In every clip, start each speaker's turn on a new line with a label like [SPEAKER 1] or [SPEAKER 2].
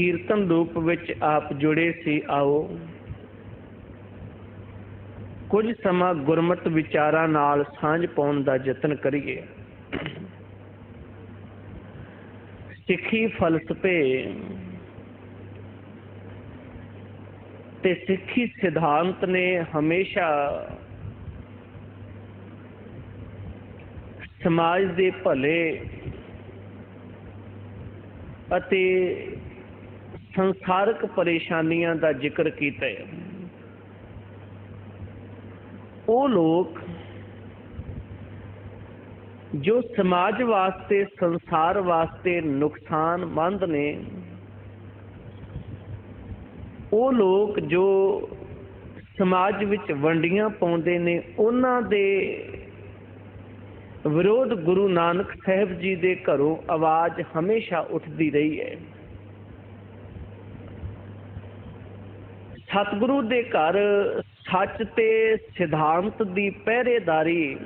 [SPEAKER 1] ਕੀਰਤਨ ਰੂਪ ਵਿੱਚ ਆਪ ਜੁੜੇ ਸੀ, ਆਓ। ਕੁਝ ਸਮਾਂ ਗੁਰਮਤ ਵਿਚਾਰਾਂ ਨਾਲ ਸਾਂਝ ਪਾਉਣ ਦਾ ਯਤਨ ਕਰੀਏ। ਸਿੱਖੀ ਫਲਸਫੇ ਤੇ ਸਿੱਖੀ ਸਿਧਾਂਤ ਨੇ ਹਮੇਸ਼ਾ ਸਮਾਜ ਦੇ ਭਲੇ ਅਤੇ ਸੰਸਾਰਕ ਪਰੇਸ਼ਾਨੀਆਂ ਦਾ ਜ਼ਿਕਰ ਕੀਤਾ ਹੈ। ਉਹ ਲੋਕ ਜੋ ਸਮਾਜ ਵਾਸਤੇ, ਸੰਸਾਰ ਵਾਸਤੇ ਨੁਕਸਾਨਮੰਦ ਨੇ, ਉਹ ਲੋਕ ਜੋ ਸਮਾਜ ਵਿੱਚ ਵੰਡੀਆਂ ਪਾਉਂਦੇ ਨੇ, ਉਹਨਾਂ ਦੇ ਵਿਰੋਧ ਗੁਰੂ ਨਾਨਕ ਸਾਹਿਬ ਜੀ ਦੇ ਘਰੋਂ ਆਵਾਜ਼ ਹਮੇਸ਼ਾ ਉੱਠਦੀ ਰਹੀ ਹੈ। ਸਤਿਗੁਰੂ ਦੇ ਘਰ ਸੱਚ ਤੇ ਸਿਧਾਂਤ ਦੀ ਪਹਿਰੇਦਾਰੀ।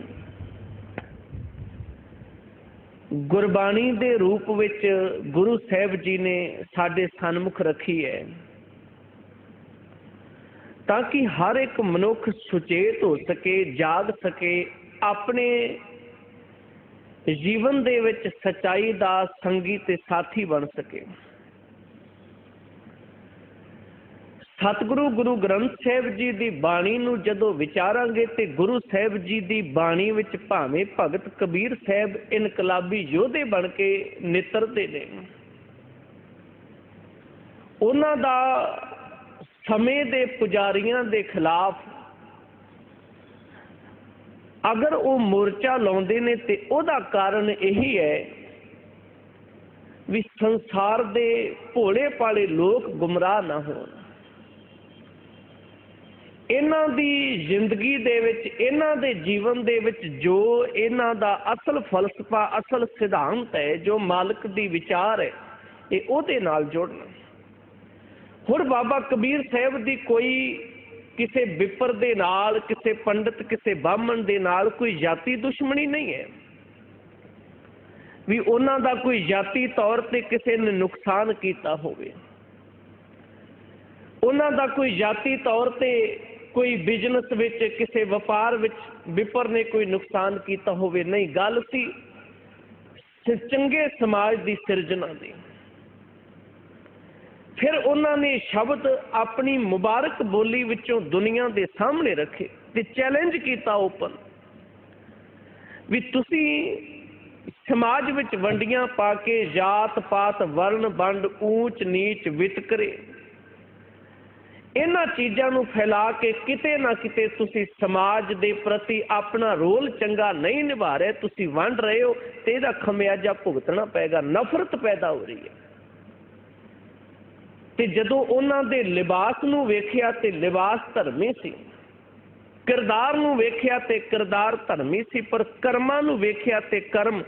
[SPEAKER 1] ਗੁਰਬਾਣੀ ਦੇ ਰੂਪ ਵਿੱਚ ਗੁਰੂ ਸਾਹਿਬ ਜੀ ਨੇ ਸਾਡੇ ਸਨਮੁਖ ਰੱਖੀ ਹੈ। ਤਾਂ ਕਿ ਹਰ ਇੱਕ ਮਨੁੱਖ ਸੁਚੇਤ ਹੋ ਸਕੇ, ਜਾਗ ਸਕੇ, ਆਪਣੇ ਜੀਵਨ ਦੇ ਵਿੱਚ ਸਚਾਈ ਦਾ ਸੰਗੀ ਤੇ ਸਾਥੀ ਬਣ ਸਕੇ। ਸਤਿਗੁਰੂ ਗੁਰੂ ਗ੍ਰੰਥ ਸਾਹਿਬ ਜੀ ਦੀ ਬਾਣੀ ਨੂੰ ਜਦੋਂ ਵਿਚਾਰਾਂਗੇ ਤੇ ਗੁਰੂ ਸਾਹਿਬ ਜੀ ਦੀ ਬਾਣੀ ਵਿੱਚ ਭਾਵੇਂ ਭਗਤ ਕਬੀਰ ਸਾਹਿਬ ਇਨਕਲਾਬੀ ਯੋਧੇ ਬਣ ਕੇ ਨਿਤਰਦੇ ਨੇ। ਉਹਨਾਂ ਦਾ ਸਮੇਂ ਦੇ ਪੁਜਾਰੀਆਂ ਦੇ ਖਿਲਾਫ ਅਗਰ ਉਹ ਮੋਰਚਾ ਲਾਉਂਦੇ ਨੇ ਤੇ ਉਹਦਾ ਕਾਰਨ ਇਹੀ ਹੈ ਵੀ ਸੰਸਾਰ ਦੇ ਭੋਲੇ ਪਾਲੇ ਲੋਕ ਗੁੰਮਰਾਹ ਨਾ ਹੋਣ। ਇਹਨਾਂ ਦੀ ਜ਼ਿੰਦਗੀ ਦੇ ਵਿੱਚ, ਇਹਨਾਂ ਦੇ ਜੀਵਨ ਦੇ ਵਿੱਚ ਜੋ ਇਹਨਾਂ ਦਾ ਅਸਲ ਫਲਸਫਾ, ਅਸਲ ਸਿਧਾਂਤ ਹੈ, ਜੋ ਮਾਲਕ ਦੀ ਵਿਚਾਰ ਹੈ, ਇਹ ਉਹਦੇ ਨਾਲ ਜੁੜਨਾ। ਹੁਣ ਬਾਬਾ ਕਬੀਰ ਸਾਹਿਬ ਦੀ ਕੋਈ ਕਿਸੇ ਵਿਪਰ ਦੇ ਨਾਲ, ਕਿਸੇ ਪੰਡਤ, ਕਿਸੇ ਬਾਹਮਣ ਦੇ ਨਾਲ ਕੋਈ ਜਾਤੀ ਦੁਸ਼ਮਣੀ ਨਹੀਂ ਹੈ। ਵੀ ਉਹਨਾਂ ਦਾ ਕੋਈ ਜਾਤੀ ਤੌਰ ਤੇ ਕਿਸੇ ਨੇ ਨੁਕਸਾਨ ਕੀਤਾ ਹੋਵੇ। ਉਹਨਾਂ ਦਾ ਕੋਈ ਜਾਤੀ ਤੌਰ ਤੇ ਕੋਈ ਬਿਜ਼ਨਸ ਵਿੱਚ, ਕਿਸੇ ਵਪਾਰ ਵਿੱਚ ਵਿਪਰ ਨੇ ਕੋਈ ਨੁਕਸਾਨ ਕੀਤਾ ਹੋਵੇ, ਨਹੀਂ। ਗੱਲ ਸੀ ਚੰਗੇ ਸਮਾਜ ਦੀ ਸਿਰਜਣਾ ਦੀ। ਫਿਰ ਉਹਨਾਂ ਨੇ ਸ਼ਬਦ ਆਪਣੀ ਮੁਬਾਰਕ ਬੋਲੀ ਵਿੱਚੋਂ ਦੁਨੀਆ ਦੇ ਸਾਹਮਣੇ ਰੱਖੇ ਤੇ ਚੈਲੰਜ ਕੀਤਾ ਓਪਨ ਵੀ ਤੁਸੀਂ ਸਮਾਜ ਵਿੱਚ ਵੰਡੀਆਂ ਪਾ ਕੇ ਜਾਤ ਪਾਤ ਵਰਣ ਵੰਡ ਊਚ ਨੀਚ ਵਿਤਕਰੇ ਇਹਨਾਂ ਚੀਜ਼ਾਂ ਨੂੰ ਫੈਲਾ ਕੇ ਕਿਤੇ ਨਾ ਕਿਤੇ ਤੁਸੀਂ ਸਮਾਜ ਦੇ ਪ੍ਰਤੀ ਆਪਣਾ ਰੋਲ ਚੰਗਾ ਨਹੀਂ ਨਿਭਾ ਰਹੇ, ਤੁਸੀਂ ਵੰਡ ਰਹੇ ਹੋ ਤੇ ਇਹਦਾ ਖਮਿਆਜਾ ਭੁਗਤਣਾ ਪਏਗਾ, ਨਫ਼ਰਤ ਪੈਦਾ ਹੋ ਰਹੀ ਹੈ। ਤੇ ਜਦੋਂ ਉਹਨਾਂ ਦੇ ਲਿਬਾਸ ਨੂੰ ਵੇਖਿਆ ਤੇ ਲਿਬਾਸ ਧਰਮੀ ਸੀ, ਕਿਰਦਾਰ ਨੂੰ ਵੇਖਿਆ ਤੇ ਕਿਰਦਾਰ ਧਰਮੀ ਸੀ, ਪਰ ਕਰਮਾਂ ਨੂੰ ਵੇਖਿਆ ਤੇ ਕਰਮ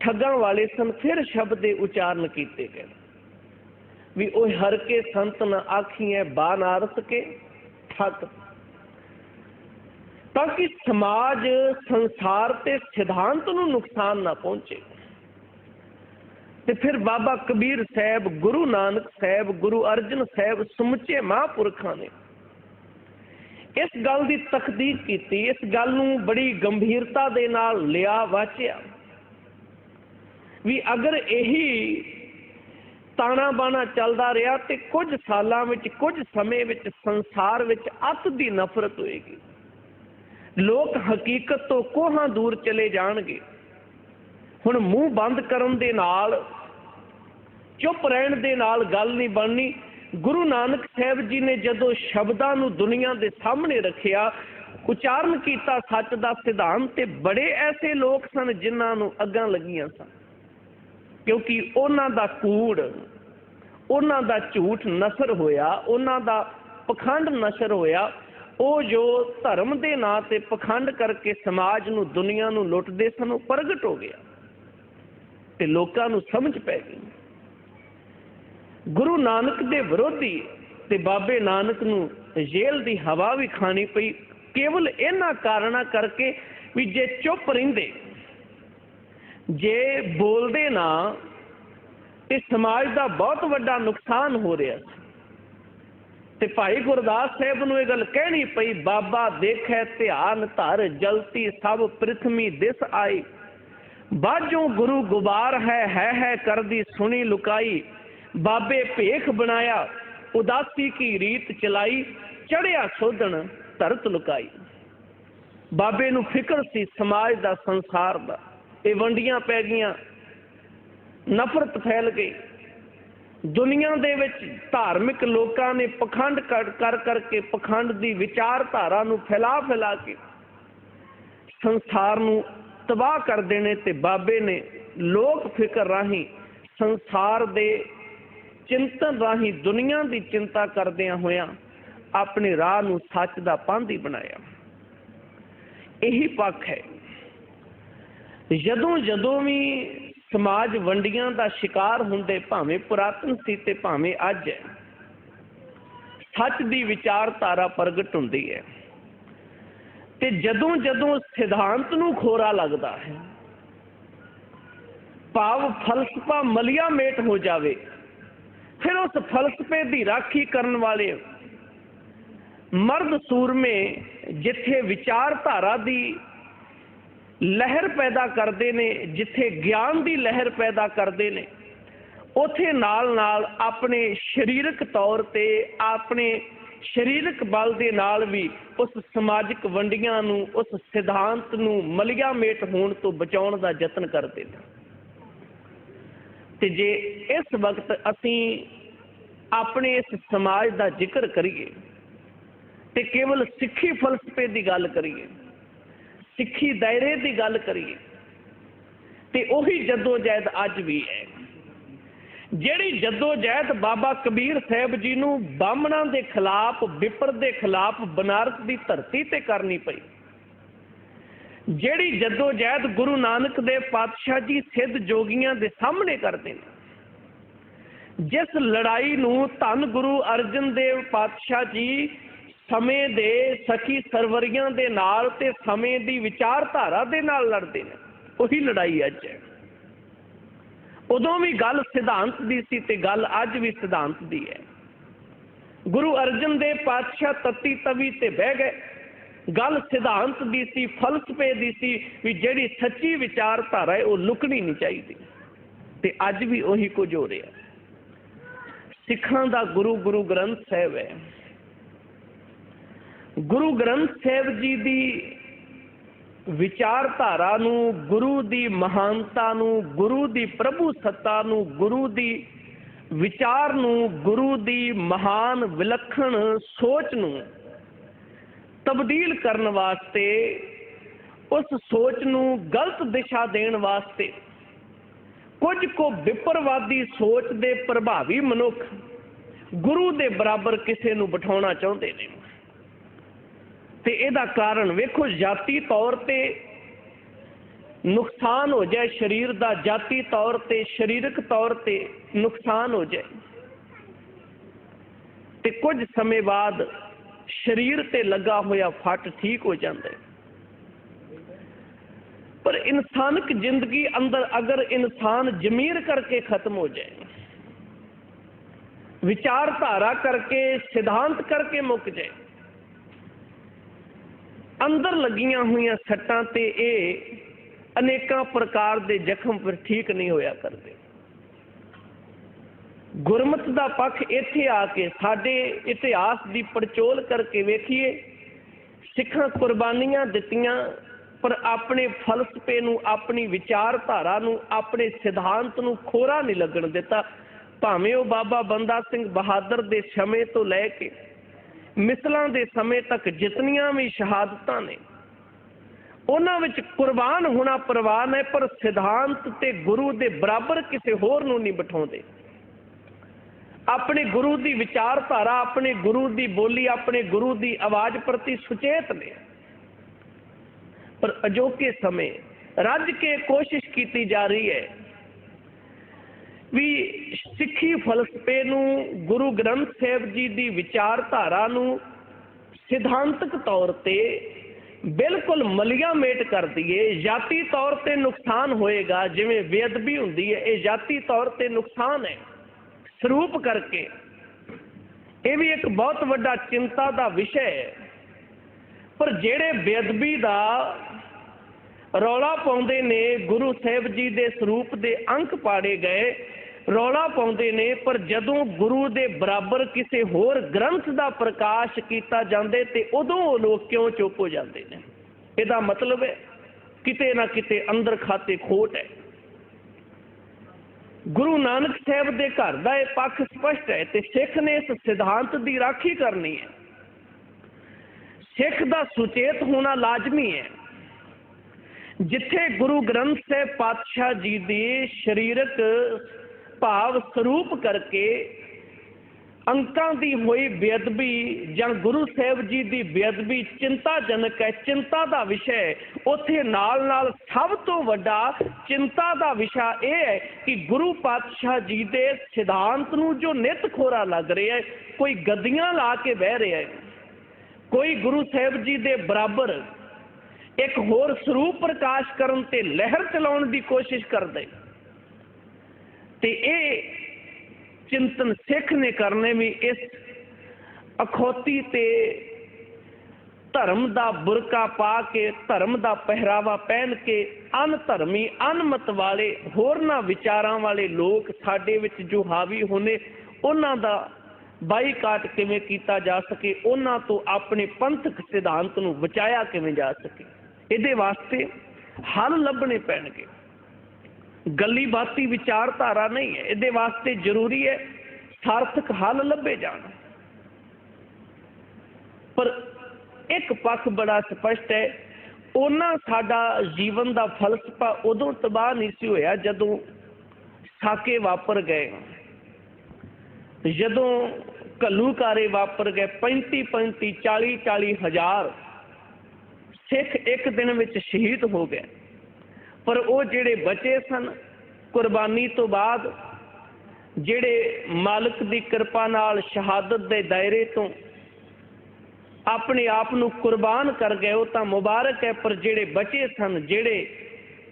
[SPEAKER 1] ਠੱਗਾਂ ਵਾਲੇ ਸਨ, ਫਿਰ ਸ਼ਬਦ ਦੇ ਉਚਾਰਨ ਕੀਤੇ ਗਏ। ਵੀ ਉਹ ਹਰ ਕੇ ਸੰਤ ਨ ਆਖੀਐ ਬਾਨਾਰਸ ਕੇ ਠੱਗ। ਤਾਂ ਕਿ ਸਮਾਜ ਸੰਸਾਰ ਤੇ ਸਿਧਾਂਤ ਨੂੰ ਨੁਕਸਾਨ ਨਾ ਪਹੁੰਚੇ। ਤੇ ਫਿਰ ਬਾਬਾ ਕਬੀਰ ਸਾਹਿਬ, ਗੁਰੂ ਨਾਨਕ ਸਾਹਿਬ, ਗੁਰੂ ਅਰਜਨ ਸਾਹਿਬ ਸਮੁੱਚੇ ਮਹਾਂਪੁਰਖਾਂ ਨੇ ਇਸ ਗੱਲ ਦੀ ਤਖਦੀਕ ਕੀਤੀ, ਇਸ ਗੱਲ ਨੂੰ ਬੜੀ ਗੰਭੀਰਤਾ ਦੇ ਨਾਲ ਲਿਆ ਵਾਚਿਆ। ਵੀ ਅਗਰ ਇਹੀ ਤਾਣਾ ਬਾਣਾ ਚੱਲਦਾ ਰਿਹਾ ਤੇ ਕੁਝ ਸਾਲਾਂ ਵਿੱਚ, ਕੁਝ ਸਮੇਂ ਵਿੱਚ ਸੰਸਾਰ ਵਿੱਚ ਅਤ ਦੀ ਨਫ਼ਰਤ ਹੋਏਗੀ। ਲੋਕ ਹਕੀਕਤ ਤੋਂ ਕੋਹਾਂ ਦੂਰ ਚਲੇ ਜਾਣਗੇ। ਹੁਣ ਮੂੰਹ ਬੰਦ ਕਰਨ ਦੇ ਨਾਲ, ਚੁੱਪ ਰਹਿਣ ਦੇ ਨਾਲ ਗੱਲ ਨਹੀਂ ਬਣਨੀ। ਗੁਰੂ ਨਾਨਕ ਸਾਹਿਬ ਜੀ ਨੇ ਜਦੋਂ ਸ਼ਬਦਾਂ ਨੂੰ ਦੁਨੀਆ ਦੇ ਸਾਹਮਣੇ ਰੱਖਿਆ, ਉਚਾਰਨ ਕੀਤਾ ਸੱਚ ਦਾ ਸਿਧਾਂਤ ਤੇ ਬੜੇ ਐਸੇ ਲੋਕ ਸਨ ਜਿਨ੍ਹਾਂ ਨੂੰ ਅੱਗਾਂ ਲੱਗੀਆਂ ਸਨ। ਕਿਉਂਕਿ ਉਹਨਾਂ ਦਾ ਕੂੜ, ਉਹਨਾਂ ਦਾ ਝੂਠ ਨਸਰ ਹੋਇਆ, ਉਹਨਾਂ ਦਾ ਪਖੰਡ ਨਸ਼ਰ ਹੋਇਆ, ਉਹ ਜੋ ਧਰਮ ਦੇ ਨਾਂ ਤੇ ਪਖੰਡ ਕਰਕੇ ਸਮਾਜ ਨੂੰ, ਦੁਨੀਆ ਨੂੰ ਲੁੱਟਦੇ ਸਨ, ਉਹ ਪ੍ਰਗਟ ਹੋ ਗਿਆ ਤੇ ਲੋਕਾਂ ਨੂੰ ਸਮਝ ਪੈ ਗਈ। ਗੁਰੂ ਨਾਨਕ ਦੇ ਵਿਰੋਧੀ ਤੇ ਬਾਬੇ ਨਾਨਕ ਨੂੰ ਜੇਲ੍ਹ ਦੀ ਹਵਾ ਵੀ ਖਾਣੀ ਪਈ, ਕੇਵਲ ਇਹਨਾਂ ਕਾਰਨਾਂ ਕਰਕੇ ਵੀ ਜੇ ਚੁੱਪ ਰਹਿੰਦੇ ਜੇ ਬੋਲਦੇ ਨਾ, ਤੇ ਸਮਾਜ ਦਾ ਬਹੁਤ ਵੱਡਾ ਨੁਕਸਾਨ ਹੋ ਰਿਹਾ ਸੀ। ਤੇ ਭਾਈ ਗੁਰਦਾਸ ਸਾਹਿਬ ਨੂੰ ਇਹ ਗੱਲ ਕਹਿਣੀ ਪਈ, ਬਾਬਾ ਦੇਖੈ ਧਿਆਨ ਧਰ ਜਲਤੀ ਸਭ ਪ੍ਰਿਥਮੀ ਦਿਸ ਆਈ। ਬਾਝੋਂ ਗੁਰੂ ਗੁਬਾਰ ਹੈ ਹੈ ਹੈ ਕਰਦੀ ਸੁਣੀ ਲੁਕਾਈ। ਬਾਬੇ ਭੇਖ ਬਣਾਇਆ, ਉਦਾਸੀ ਕੀ ਰੀਤ ਚਲਾਈ ਚੜਿਆ ਸੋਧਣ ਧਰਤ ਲੁਕਾਈ। ਬਾਬੇ ਨੂੰ ਫਿਕਰ ਸੀ ਸਮਾਜ ਦਾ ਸੰਸਾਰ ਦਾ। ਇਹ ਵੰਡੀਆਂ ਪੈ ਗਈਆਂ। ਨਫ਼ਰਤ ਫੈਲ ਗਈ। ਦੁਨੀਆ ਦੇ ਵਿੱਚ ਧਾਰਮਿਕ ਲੋਕਾਂ ਨੇ ਪਖੰਡ ਕਰ ਕਰਕੇ ਪਖੰਡ ਦੀ ਵਿਚਾਰਧਾਰਾ ਨੂੰ ਫੈਲਾ ਫੈਲਾ ਕੇ ਸੰਸਾਰ ਨੂੰ ਤਬਾਹ ਕਰ ਦੇਣੇ ਤੇ ਬਾਬੇ ਨੇ ਲੋਕ ਫਿਕਰ ਰਾਹੀਂ ਸੰਸਾਰ ਦੇ ਚਿੰਤਨ ਰਾਹੀਂ ਦੁਨੀਆ ਦੀ ਚਿੰਤਾ ਕਰਦਿਆਂ ਹੋਇਆਂ ਆਪਣੇ ਰਾਹ ਨੂੰ ਸੱਚ ਦਾ ਪਾਂਧੀ ਬਣਾਇਆ। ਇਹੀ ਪੱਖ ਹੈ ਜਦੋਂ ਜਦੋਂ ਵੀ ਸਮਾਜ ਵੰਡੀਆਂ ਦਾ ਸ਼ਿਕਾਰ ਹੁੰਦੇ ਭਾਵੇਂ ਪੁਰਾਤਨ ਸੀ ਤੇ ਭਾਵੇਂ ਅੱਜ ਹੈ, ਸੱਚ ਦੀ ਵਿਚਾਰਧਾਰਾ ਪ੍ਰਗਟ ਹੁੰਦੀ ਹੈ। ਤੇ ਜਦੋਂ ਜਦੋਂ ਸਿਧਾਂਤ ਨੂੰ ਖੋਰਾ ਲੱਗਦਾ ਹੈ, ਭਾਵ ਫਲਸਫਾ ਮਲਿਆ ਮੇਟ ਹੋ ਜਾਵੇ, ਫਿਰ ਉਸ ਫਲਸਫੇ ਦੀ ਰਾਖੀ ਕਰਨ ਵਾਲੇ ਮਰਦ ਸੂਰਮੇ ਜਿੱਥੇ ਵਿਚਾਰਧਾਰਾ ਦੀ ਲਹਿਰ ਪੈਦਾ ਕਰਦੇ ਨੇ, ਜਿੱਥੇ ਗਿਆਨ ਦੀ ਲਹਿਰ ਪੈਦਾ ਕਰਦੇ ਨੇ, ਉਥੇ ਨਾਲ ਨਾਲ ਆਪਣੇ ਸਰੀਰਕ ਤੌਰ ਤੇ, ਆਪਣੇ ਸਰੀਰਕ ਬਲ ਦੇ ਨਾਲ ਵੀ ਉਸ ਸਮਾਜਿਕ ਵੰਡੀਆਂ ਨੂੰ, ਉਸ ਸਿਧਾਂਤ ਨੂੰ ਮਲਿਆ ਮੇਟ ਹੋਣ ਤੋਂ ਬਚਾਉਣ ਦਾ ਯਤਨ ਕਰਦੇ ਨੇ। ਤੇ ਜੇ ਇਸ ਵਕਤ ਅਸੀਂ ਆਪਣੇ ਇਸ ਸਮਾਜ ਦਾ ਜ਼ਿਕਰ ਕਰੀਏ, ਤੇ ਕੇਵਲ ਸਿੱਖੀ ਫਲਸਫੇ ਦੀ ਗੱਲ ਕਰੀਏ ਸਿੱਖੀ ਦਾਇਰੇ ਦੀ ਗੱਲ ਕਰੀਏ, ਤੇ ਉਹੀ ਜਦੋਜਹਿਦ ਅੱਜ ਵੀ ਹੈ। ਜਿਹੜੀ ਜਦੋਜਹਿਦ ਬਾਬਾ ਕਬੀਰ ਸਾਹਿਬ ਜੀ ਨੂੰ ਬਾਹਮਣਾਂ ਦੇ ਖਿਲਾਫ ਵਿਪਰ ਦੇ ਖਿਲਾਫ ਬਨਾਰਸ ਦੀ ਧਰਤੀ ਤੇ ਕਰਨੀ ਪਈ। ਜਿਹੜੀ ਜਦੋਜਹਿਦ ਗੁਰੂ ਨਾਨਕ ਦੇਵ ਪਾਤਸ਼ਾਹ ਜੀ ਸਿੱਧ ਜੋਗੀਆਂ ਦੇ ਸਾਹਮਣੇ ਕਰਦੇ ਨੇ, ਜਿਸ ਲੜਾਈ ਨੂੰ ਧੰਨ ਗੁਰੂ ਅਰਜਨ ਦੇਵ ਪਾਤਸ਼ਾਹ ਜੀ ਸਮੇਂ ਦੇ ਸਖੀ ਸਰਵਰੀਆਂ ਦੇ ਨਾਲ ਤੇ ਸਮੇਂ ਦੀ ਵਿਚਾਰਧਾਰਾ ਦੇ ਨਾਲ ਲੜਦੇ ਨੇ। ਉਹੀ ਲੜਾਈ ਅੱਜ ਹੈ। ਉਦੋਂ ਵੀ ਗੱਲ ਸਿਧਾਂਤ ਦੀ ਸੀ ਤੇ ਗੱਲ ਅੱਜ ਵੀ ਸਿਧਾਂਤ ਦੀ ਹੈ। ਗੁਰੂ ਅਰਜਨ ਦੇਵ ਪਾਤਸ਼ਾਹ ਤਤੀ ਤਵੀ ਤੇ ਬਹਿ ਗਏ। ਗੱਲ ਸਿਧਾਂਤ ਦੀ ਸੀ, ਫਲਸਫੇ ਦੀ ਸੀ ਵੀ ਜਿਹੜੀ ਸੱਚੀ ਵਿਚਾਰਧਾਰਾ ਹੈ, ਉਹ ਲੁਕਣੀ ਨਹੀਂ ਚਾਹੀਦੀ। ਤੇ ਅੱਜ ਵੀ ਉਹੀ ਕੁਝ ਹੋ ਰਿਹਾ। ਸਿੱਖਾਂ ਦਾ ਗੁਰੂ ਗੁਰੂ ਗ੍ਰੰਥ ਸਾਹਿਬ ਹੈ। ਗੁਰੂ ਗ੍ਰੰਥ ਸਾਹਿਬ ਜੀ ਦੀ ਵਿਚਾਰਧਾਰਾ ਨੂੰ, ਗੁਰੂ ਦੀ ਮਹਾਨਤਾ ਨੂੰ, ਗੁਰੂ ਦੀ ਪ੍ਰਭੂ ਸੱਤਾ ਨੂੰ, ਗੁਰੂ ਦੀ ਵਿਚਾਰ ਨੂੰ, ਗੁਰੂ ਦੀ ਮਹਾਨ ਵਿਲੱਖਣ ਸੋਚ ਨੂੰ ਤਬਦੀਲ ਕਰਨ ਵਾਸਤੇ, ਉਸ ਸੋਚ ਨੂੰ ਗਲਤ ਦਿਸ਼ਾ ਦੇਣ ਵਾਸਤੇ, ਕੁਝ ਕੋ ਵਿਪਰਵਾਦੀ ਸੋਚ ਦੇ ਪ੍ਰਭਾਵੀ ਮਨੁੱਖ ਗੁਰੂ ਦੇ ਬਰਾਬਰ ਕਿਸੇ ਨੂੰ ਬਿਠਾਉਣਾ ਚਾਹੁੰਦੇ ਨੇ। ਤੇ ਇਹਦਾ ਕਾਰਨ ਵੇਖੋ, ਜਾਤੀ ਤੌਰ ਤੇ ਨੁਕਸਾਨ ਹੋ ਜਾਏ ਸਰੀਰ ਦਾ, ਜਾਤੀ ਤੌਰ ਤੇ, ਸਰੀਰਕ ਤੌਰ ਤੇ ਨੁਕਸਾਨ ਹੋ ਜਾਏ। ਤੇ ਕੁਝ ਸਮੇਂ ਬਾਅਦ ਸਰੀਰ ਤੇ ਲੱਗਾ ਹੋਇਆ ਫੱਟ ਠੀਕ ਹੋ ਜਾਂਦਾ ਹੈ। ਪਰ ਇਨਸਾਨਕ ਜ਼ਿੰਦਗੀ ਅੰਦਰ ਅਗਰ ਇਨਸਾਨ ਜ਼ਮੀਰ ਕਰਕੇ ਖਤਮ ਹੋ ਜਾਏ, ਵਿਚਾਰਧਾਰਾ ਕਰਕੇ, ਸਿਧਾਂਤ ਕਰਕੇ ਮੁੱਕ ਜਾਏ ਅੰਦਰ ਲੱਗੀਆਂ ਹੋਈਆਂ ਸੱਟਾਂ ਤੇ ਇਹ ਅਨੇਕਾਂ ਪ੍ਰਕਾਰ ਦੇ ਜ਼ਖਮ ਫਿਰ ਠੀਕ ਨਹੀਂ ਹੋਇਆ ਕਰਦੇ। ਗੁਰਮਤ ਦਾ ਪੱਖ ਇੱਥੇ ਆ ਕੇ ਸਾਡੇ ਇਤਿਹਾਸ ਦੀ ਪੜਚੋਲ ਕਰਕੇ ਵੇਖੀਏ, ਸਿੱਖਾਂ ਕੁਰਬਾਨੀਆਂ ਦਿੱਤੀਆਂ, ਪਰ ਆਪਣੇ ਫਲਸਫੇ ਨੂੰ, ਆਪਣੀ ਵਿਚਾਰਧਾਰਾ ਨੂੰ, ਆਪਣੇ ਸਿਧਾਂਤ ਨੂੰ ਖੋਰਾ ਨਹੀਂ ਲੱਗਣ ਦਿੱਤਾ। ਭਾਵੇਂ ਉਹ ਬਾਬਾ ਬੰਦਾ ਸਿੰਘ ਬਹਾਦਰ ਦੇ ਸਮੇਂ ਤੋਂ ਲੈ ਕੇ ਮਿਸਲਾਂ ਦੇ ਸਮੇਂ ਤੱਕ ਜਿਤਨੀਆਂ ਵੀ ਸ਼ਹਾਦਤਾਂ ਨੇ, ਉਹਨਾਂ ਵਿੱਚ ਕੁਰਬਾਨ ਹੋਣਾ ਪ੍ਰਵਾਨ ਹੈ ਪਰ ਸਿਧਾਂਤ ਤੇ ਗੁਰੂ ਦੇ ਬਰਾਬਰ ਕਿਸੇ ਹੋਰ ਨੂੰ ਨਹੀਂ ਬਿਠਾਉਂਦੇ। ਆਪਣੇ ਗੁਰੂ ਦੀ ਵਿਚਾਰਧਾਰਾ, ਆਪਣੇ ਗੁਰੂ ਦੀ ਬੋਲੀ, ਆਪਣੇ ਗੁਰੂ ਦੀ ਆਵਾਜ਼ ਪ੍ਰਤੀ ਸੁਚੇਤ ਨੇ। ਪਰ ਅਜੋਕੇ ਸਮੇਂ ਰੱਜ ਕੇ ਕੋਸ਼ਿਸ਼ ਕੀਤੀ ਜਾ ਰਹੀ ਹੈ ਵੀ ਸਿੱਖੀ ਫਲਸਫੇ ਨੂੰ ਗੁਰੂ ਗ੍ਰੰਥ ਸਾਹਿਬ ਜੀ ਦੀ ਵਿਚਾਰਧਾਰਾ ਨੂੰ ਸਿਧਾਂਤਕ ਤੌਰ ਤੇ ਬਿਲਕੁਲ ਮਲਿਆ ਮੇਟ ਕਰ ਦਈਏ, ਜਾਤੀ ਤੌਰ ਤੇ ਨੁਕਸਾਨ ਹੋਏਗਾ, ਜਿਵੇਂ ਬੇਅਦਬੀ ਹੁੰਦੀ ਹੈ, ਇਹ ਜਾਤੀ ਤੌਰ ਤੇ ਨੁਕਸਾਨ ਹੈ। ਸਰੂਪ ਕਰਕੇ ਇਹ ਵੀ ਇੱਕ ਬਹੁਤ ਵੱਡਾ ਚਿੰਤਾ ਦਾ ਵਿਸ਼ਾ ਹੈ। ਪਰ ਜਿਹੜੇ ਬੇਅਦਬੀ ਦਾ ਰੌਲਾ ਪਾਉਂਦੇ ਨੇ, ਗੁਰੂ ਸਾਹਿਬ ਜੀ ਦੇ ਸਰੂਪ ਦੇ ਅੰਕ ਪਾੜੇ ਗਏ ਰੌਲਾ ਪਾਉਂਦੇ ਨੇ, ਪਰ ਜਦੋਂ ਗੁਰੂ ਦੇ ਬਰਾਬਰ ਕਿਸੇ ਹੋਰ ਗ੍ਰੰਥ ਦਾ ਪ੍ਰਕਾਸ਼ ਕੀਤਾ ਜਾਂਦੇ ਤੇ ਉਦੋਂ ਉਹ ਲੋਕ ਕਿਉਂ ਚੁੱਪ ਹੋ ਜਾਂਦੇ ਨੇ? ਇਹਦਾ ਮਤਲਬ ਹੈ, ਕਿਤੇ ਨਾ ਕਿਤੇ ਅੰਦਰ ਖਾਤੇ ਖੋਟ ਹੈ। ਗੁਰੂ ਨਾਨਕ ਸਾਹਿਬ ਦੇ ਘਰ ਦਾ ਇਹ ਪੱਖ ਸਪਸ਼ਟ ਹੈ ਤੇ ਸਿੱਖ ਨੇ ਇਸ ਸਿਧਾਂਤ ਦੀ ਰਾਖੀ ਕਰਨੀ ਹੈ। ਸਿੱਖ ਦਾ ਸੁਚੇਤ ਹੋਣਾ ਲਾਜ਼ਮੀ ਹੈ। ਜਿੱਥੇ ਗੁਰੂ ਗ੍ਰੰਥ ਸਾਹਿਬ ਪਾਤਸ਼ਾਹ ਜੀ ਦੀ ਸਰੀਰਕ ਭਾਵ ਸਰੂਪ ਕਰਕੇ ਅੰਕਾਂ ਦੀ ਹੋਈ ਬੇਅਦਬੀ ਜਾਂ ਗੁਰੂ ਸਾਹਿਬ ਜੀ ਦੀ ਬੇਅਦਬੀ ਚਿੰਤਾਜਨਕ ਹੈ, ਚਿੰਤਾ ਦਾ ਵਿਸ਼ਾ ਹੈ। ਉੱਥੇ ਨਾਲ ਨਾਲ ਸਭ ਤੋਂ ਵੱਡਾ ਚਿੰਤਾ ਦਾ ਵਿਸ਼ਾ ਇਹ ਹੈ ਕਿ ਗੁਰੂ ਪਾਤਸ਼ਾਹ ਜੀ ਦੇ ਸਿਧਾਂਤ ਨੂੰ ਜੋ ਨਿਤ ਖੋਰਾ ਲੱਗ ਰਿਹਾ ਹੈ, ਕੋਈ ਗੱਦੀਆਂ ਲਾ ਕੇ ਬਹਿ ਰਿਹਾ ਹੈ। ਕੋਈ ਗੁਰੂ ਸਾਹਿਬ ਜੀ ਦੇ ਬਰਾਬਰ ਇੱਕ ਹੋਰ ਸਰੂਪ ਪ੍ਰਕਾਸ਼ ਕਰਨ ਤੇ ਲਹਿਰ ਚਲਾਉਣ ਦੀ ਕੋਸ਼ਿਸ਼ ਕਰਦਾ ਹੈ। ਤੇ ਇਹ ਚਿੰਤਨ ਸਿੱਖ ਨੇ ਕਰਨੇ ਵੀ ਇਸ ਅਖੌਤੀ ਤੇ ਧਰਮ ਦਾ ਬੁਰਕਾ ਪਾ ਕੇ, ਧਰਮ ਦਾ ਪਹਿਰਾਵਾ ਪਹਿਨ ਕੇ ਅਨਧਰਮੀ ਅਨਮਤ ਵਾਲੇ, ਹੋਰਨਾਂ ਵਿਚਾਰਾਂ ਵਾਲੇ ਲੋਕ ਸਾਡੇ ਵਿੱਚ ਜੋ ਹਾਵੀ ਹੋਣੇ, ਉਹਨਾਂ ਦਾ ਬਾਈਕਾਟ ਕਿਵੇਂ ਕੀਤਾ ਜਾ ਸਕੇ, ਉਹਨਾਂ ਤੋਂ ਆਪਣੇ ਪੰਥਕ ਸਿਧਾਂਤ ਨੂੰ ਬਚਾਇਆ ਕਿਵੇਂ ਜਾ ਸਕੇ। ਇਹਦੇ ਵਾਸਤੇ ਹੱਲ ਲੱਭਣੇ ਪੈਣਗੇ। ਗੱਲੀ ਬਾਤੀ ਵਿਚਾਰਧਾਰਾ ਨਹੀਂ ਹੈ, ਇਹਦੇ ਵਾਸਤੇ ਜ਼ਰੂਰੀ ਹੈ ਸਾਰਥਕ ਹੱਲ ਲੱਭੇ ਜਾਣ। ਪਰ ਇੱਕ ਪੱਖ ਬੜਾ ਸਪਸ਼ਟ ਹੈ, ਉਹਨਾਂ ਸਾਡਾ ਜੀਵਨ ਦਾ ਫਲਸਫਾ ਉਦੋਂ ਤਬਾਹ ਨਹੀਂ ਸੀ ਹੋਇਆ ਜਦੋਂ ਸਾਕੇ ਵਾਪਰ ਗਏ। ਜਦੋਂ ਘੱਲੂਕਾਰੇ ਵਾਪਰ ਗਏ 35 35 40 40 ਹਜ਼ਾਰ ਸਿੱਖ ਇੱਕ ਦਿਨ ਵਿੱਚ ਸ਼ਹੀਦ ਹੋ ਗਏ। ਪਰ ਉਹ ਜਿਹੜੇ ਬਚੇ ਸਨ, ਕੁਰਬਾਨੀ ਤੋਂ ਬਾਅਦ ਜਿਹੜੇ ਮਾਲਕ ਦੀ ਕਿਰਪਾ ਨਾਲ ਸ਼ਹਾਦਤ ਦੇ ਦਾਇਰੇ ਤੋਂ ਆਪਣੇ ਆਪ ਨੂੰ ਕੁਰਬਾਨ ਕਰ ਗਏ, ਉਹ ਤਾਂ ਮੁਬਾਰਕ ਹੈ, ਪਰ ਜਿਹੜੇ ਬਚੇ ਸਨ, ਜਿਹੜੇ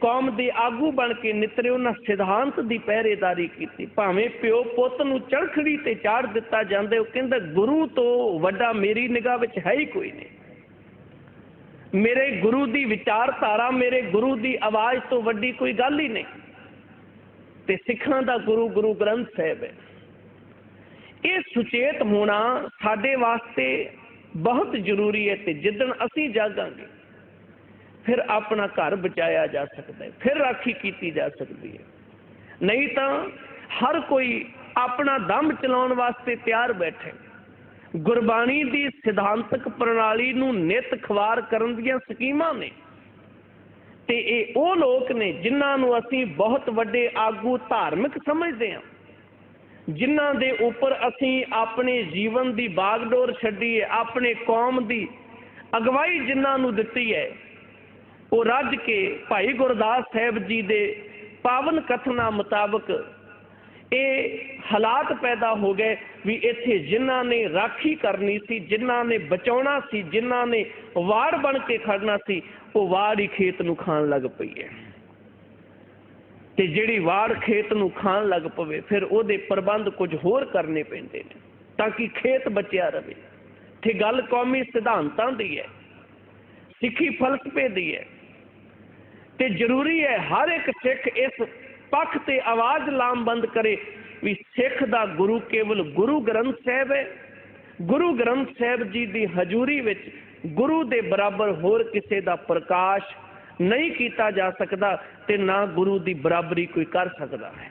[SPEAKER 1] ਕੌਮ ਦੇ ਆਗੂ ਬਣ ਕੇ ਨਿਤਰੇ ਉਹਨਾਂ ਸਿਧਾਂਤ ਦੀ ਪਹਿਰੇਦਾਰੀ ਕੀਤੀ, ਭਾਵੇਂ ਪਿਓ ਪੁੱਤ ਨੂੰ ਚੜਖੜੀ ਤੇ ਚਾੜ ਦਿੱਤਾ ਜਾਂਦੇ ਉਹ ਕਹਿੰਦਾ ਗੁਰੂ ਤੋਂ ਵੱਡਾ ਮੇਰੀ ਨਿਗਾਹ ਵਿੱਚ ਹੈ ਹੀ ਕੋਈ ਨਹੀਂ। ਮੇਰੇ ਗੁਰੂ ਦੀ ਵਿਚਾਰਧਾਰਾ, ਮੇਰੇ ਗੁਰੂ ਦੀ ਆਵਾਜ਼ ਤੋਂ ਵੱਡੀ ਕੋਈ ਗੱਲ ਹੀ ਨਹੀਂ। ਤੇ ਸਿੱਖਾਂ ਦਾ ਗੁਰੂ ਗੁਰੂ ਗ੍ਰੰਥ ਸਾਹਿਬ ਹੈ। ਇਹ ਸੁਚੇਤ ਹੋਣਾ ਸਾਡੇ ਵਾਸਤੇ ਬਹੁਤ ਜ਼ਰੂਰੀ ਹੈ ਤੇ ਜਿੱਦਣ ਅਸੀਂ ਜਾਗਾਂਗੇ, ਫਿਰ ਆਪਣਾ ਘਰ ਬਚਾਇਆ ਜਾ ਸਕਦਾ ਹੈ, ਫਿਰ ਰਾਖੀ ਕੀਤੀ ਜਾ ਸਕਦੀ ਹੈ। ਨਹੀਂ ਤਾਂ ਹਰ ਕੋਈ ਆਪਣਾ ਦਮ ਚਲਾਉਣ ਵਾਸਤੇ ਤਿਆਰ ਬੈਠੇ। ਗੁਰਬਾਣੀ ਦੀ ਸਿਧਾਂਤਕ ਪ੍ਰਣਾਲੀ ਨੂੰ ਨਿਤ ਖਵਾਰ ਕਰਨ ਦੀਆਂ ਸਕੀਮਾਂ ਨੇ। ਤੇ ਇਹ ਉਹ ਲੋਕ ਨੇ ਜਿਨ੍ਹਾਂ ਨੂੰ ਅਸੀਂ ਬਹੁਤ ਵੱਡੇ ਆਗੂ ਧਾਰਮਿਕ ਸਮਝਦੇ ਹਾਂ। ਜਿਨ੍ਹਾਂ ਦੇ ਉੱਪਰ ਅਸੀਂ ਆਪਣੇ ਜੀਵਨ ਦੀ ਬਾਗਡੋਰ ਛੱਡੀ ਹੈ ਆਪਣੇ ਕੌਮ ਦੀ ਅਗਵਾਈ ਜਿਨ੍ਹਾਂ ਨੂੰ ਦਿੱਤੀ ਹੈ, ਉਹ ਰੱਜ ਕੇ ਭਾਈ ਗੁਰਦਾਸ ਸਾਹਿਬ ਜੀ ਦੇ ਪਾਵਨ ਕਥਨਾ ਮੁਤਾਬਕ ਇਹ ਹਾਲਾਤ ਪੈਦਾ ਹੋ ਗਏ ਵੀ ਇੱਥੇ ਜਿਨ੍ਹਾਂ ਨੇ ਰਾਖੀ ਕਰਨੀ ਸੀ, ਜਿਨ੍ਹਾਂ ਨੇ ਬਚਾਉਣਾ ਸੀ, ਜਿਨ੍ਹਾਂ ਨੇ ਵਾੜ ਬਣ ਕੇ ਖੜਨਾ ਸੀ, ਉਹ ਵਾੜ ਹੀ ਖੇਤ ਨੂੰ ਖਾਣ ਲੱਗ ਪਈ ਹੈ। ਤੇ ਜਿਹੜੀ ਵਾੜ ਖੇਤ ਨੂੰ ਖਾਣ ਲੱਗ ਪਵੇ, ਫਿਰ ਉਹਦੇ ਪ੍ਰਬੰਧ ਕੁਝ ਹੋਰ ਕਰਨੇ ਪੈਂਦੇ ਨੇ, ਤਾਂ ਕਿ ਖੇਤ ਬਚਿਆ ਰਵੇ। ਤੇ ਗੱਲ ਕੌਮੀ ਸਿਧਾਂਤਾਂ ਦੀ ਹੈ, ਸਿੱਖੀ ਫਲਸਫੇ ਦੀ ਹੈ। ਤੇ ਜ਼ਰੂਰੀ ਹੈ ਹਰ ਇੱਕ ਸਿੱਖ ਇਸ ਪੱਖ ਤੇ ਆਵਾਜ਼ ਲਾਮਬੰਦ ਕਰੇ ਵੀ ਸਿੱਖ ਦਾ ਗੁਰੂ ਕੇਵਲ ਗੁਰੂ ਗ੍ਰੰਥ ਸਾਹਿਬ ਹੈ। ਗੁਰੂ ਗ੍ਰੰਥ ਸਾਹਿਬ ਜੀ ਦੀ ਹਜ਼ੂਰੀ ਵਿੱਚ ਗੁਰੂ ਦੇ ਬਰਾਬਰ ਹੋਰ ਕਿਸੇ ਦਾ ਪ੍ਰਕਾਸ਼ ਨਹੀਂ ਕੀਤਾ ਜਾ ਸਕਦਾ ਤੇ ਨਾ ਗੁਰੂ ਦੀ ਬਰਾਬਰੀ ਕੋਈ ਕਰ ਸਕਦਾ ਹੈ।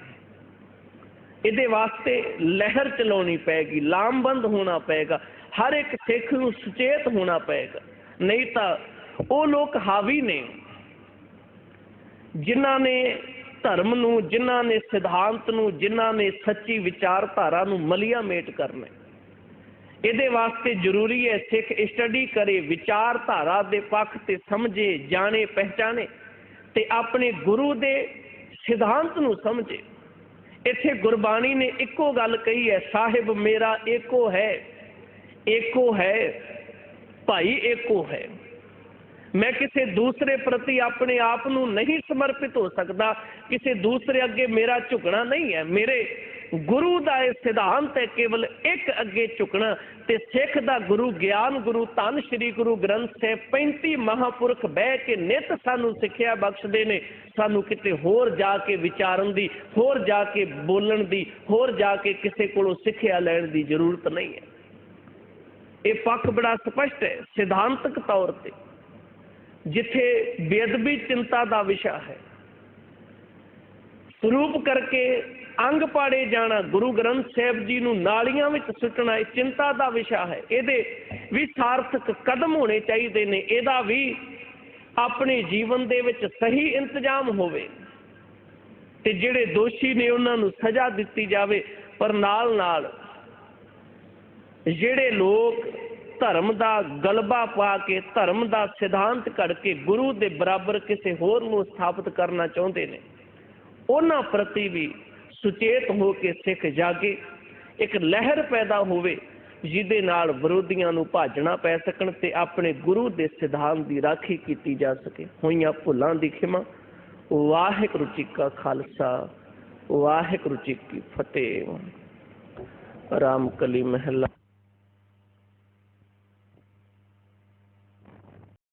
[SPEAKER 1] ਇਹਦੇ ਵਾਸਤੇ ਲਹਿਰ ਚਲਾਉਣੀ ਪਏਗੀ ਲਾਮਬੰਦ ਹੋਣਾ ਪਏਗਾ ਹਰ ਇੱਕ ਸਿੱਖ ਨੂੰ ਸੁਚੇਤ ਹੋਣਾ ਪਏਗਾ ਨਹੀਂ ਤਾਂ ਉਹ ਲੋਕ ਹਾਵੀ ਨੇ, ਜਿਨ੍ਹਾਂ ਨੇ ਧਰਮ ਨੂੰ, ਜਿਨ੍ਹਾਂ ਨੇ ਸਿਧਾਂਤ ਨੂੰ, ਜਿਨ੍ਹਾਂ ਨੇ ਸੱਚੀ ਵਿਚਾਰਧਾਰਾ ਨੂੰ ਮਲੀਆ ਮੇਟ ਕਰਨਾ ਇਹਦੇ ਵਾਸਤੇ ਜ਼ਰੂਰੀ ਹੈ ਸਿੱਖ ਸਟੱਡੀ ਕਰੇ, ਵਿਚਾਰਧਾਰਾ ਦੇ ਪੱਖ ਤੇ ਸਮਝੇ, ਜਾਣੇ, ਪਹਿਚਾਣੇ ਤੇ ਆਪਣੇ ਗੁਰੂ ਦੇ ਸਿਧਾਂਤ ਨੂੰ ਸਮਝੇ। ਇੱਥੇ ਗੁਰਬਾਣੀ ਨੇ ਇੱਕੋ ਗੱਲ ਕਹੀ ਹੈ, ਸਾਹਿਬ ਮੇਰਾ ਏਕੋ ਹੈ ਏਕੋ ਹੈ, ਭਾਈ ਏਕੋ ਹੈ। ਮੈਂ ਕਿਸੇ ਦੂਸਰੇ ਪ੍ਰਤੀ ਆਪਣੇ ਆਪ ਨੂੰ ਨਹੀਂ ਸਮਰਪਿਤ ਹੋ ਸਕਦਾ। ਕਿਸੇ ਦੂਸਰੇ ਅੱਗੇ ਮੇਰਾ ਝੁਕਣਾ ਨਹੀਂ ਹੈ। ਮੇਰੇ ਗੁਰੂ ਦਾ ਇਹ ਸਿਧਾਂਤ ਹੈ, ਕੇਵਲ ਇੱਕ ਅੱਗੇ ਝੁਕਣਾ ਤੇ ਸਿੱਖ ਦਾ ਗੁਰੂ, ਗਿਆਨ ਗੁਰੂ, ਧੰਨ ਸ੍ਰੀ ਗੁਰੂ ਗ੍ਰੰਥ ਸਾਹਿਬ 35 ਮਹਾਪੁਰਖ ਬਹਿ ਕੇ ਨਿਤ ਸਾਨੂੰ ਸਿੱਖਿਆ ਬਖਸ਼ਦੇ ਨੇ। ਸਾਨੂੰ ਕਿਤੇ ਹੋਰ ਜਾ ਕੇ ਵਿਚਾਰਨ ਦੀ, ਹੋਰ ਜਾ ਕੇ ਬੋਲਣ ਦੀ, ਹੋਰ ਜਾ ਕੇ ਕਿਸੇ ਕੋਲੋਂ ਸਿੱਖਿਆ ਲੈਣ ਦੀ ਜ਼ਰੂਰਤ ਨਹੀਂ ਹੈ। ਇਹ ਪੱਖ ਬੜਾ ਸਪਸ਼ਟ ਹੈ ਸਿਧਾਂਤਕ ਤੌਰ ਤੇ। ਜਿੱਥੇ ਬੇਅਦਬੀ ਚਿੰਤਾ ਦਾ ਵਿਸ਼ਾ ਹੈ। ਸਰੂਪ ਕਰਕੇ ਅੰਗ ਪਾੜੇ ਜਾਣਾ ਗੁਰੂ ਗ੍ਰੰਥ ਸਾਹਿਬ ਜੀ ਨੂੰ ਨਾਲੀਆਂ ਵਿੱਚ ਸੁੱਟਣਾ ਇਹ ਚਿੰਤਾ ਦਾ ਵਿਸ਼ਾ ਹੈ। ਇਹਦੇ ਵੀ ਸਾਰਥਕ ਕਦਮ ਹੋਣੇ ਚਾਹੀਦੇ ਨੇ। ਇਹਦਾ ਵੀ ਆਪਣੇ ਜੀਵਨ ਦੇ ਵਿੱਚ ਸਹੀ ਇੰਤਜ਼ਾਮ ਹੋਵੇ ਤੇ ਜਿਹੜੇ ਦੋਸ਼ੀ ਨੇ ਉਹਨਾਂ ਨੂੰ ਸਜ਼ਾ ਦਿੱਤੀ ਜਾਵੇ, ਪਰ ਨਾਲ ਨਾਲ ਜਿਹੜੇ ਲੋਕ ਧਰਮ ਦਾ ਗਲਬਾ ਪਾ ਕੇ ਧਰਮ ਦਾ ਸਿਧਾਂਤ ਘੜ ਕੇ ਗੁਰੂ ਦੇ ਬਰਾਬਰ ਕਿਸੇ ਹੋਰ ਨੂੰ ਸਥਾਪਿਤ ਕਰਨਾ ਚਾਹੁੰਦੇ ਨੇ। ਉਹਨਾਂ ਪ੍ਰਤੀ ਵੀ ਸੁਚੇਤ ਹੋ ਕੇ ਸਿੱਖ ਜਾਗੇ। ਇੱਕ ਲਹਿਰ ਪੈਦਾ ਹੋਵੇ, ਜਿਹਦੇ ਨਾਲ ਵਿਰੋਧੀਆਂ ਨੂੰ ਭਾਜਣਾ ਪੈ ਸਕਣ ਤੇ ਆਪਣੇ ਗੁਰੂ ਦੇ ਸਿਧਾਂਤ ਦੀ ਰਾਖੀ ਕੀਤੀ ਜਾ ਸਕੇ। ਹੋਈਆਂ ਭੁੱਲਾਂ ਦੀ ਖਿਮਾ। ਵਾਹਿਗੁਰੂ ਜੀ ਕਾ ਖਾਲਸਾ, ਵਾਹਿਗੁਰੂ ਜੀ ਕੀ ਫਤਿਹ। ਰਾਮ ਕਲੀ ਮਹਿਲਾ।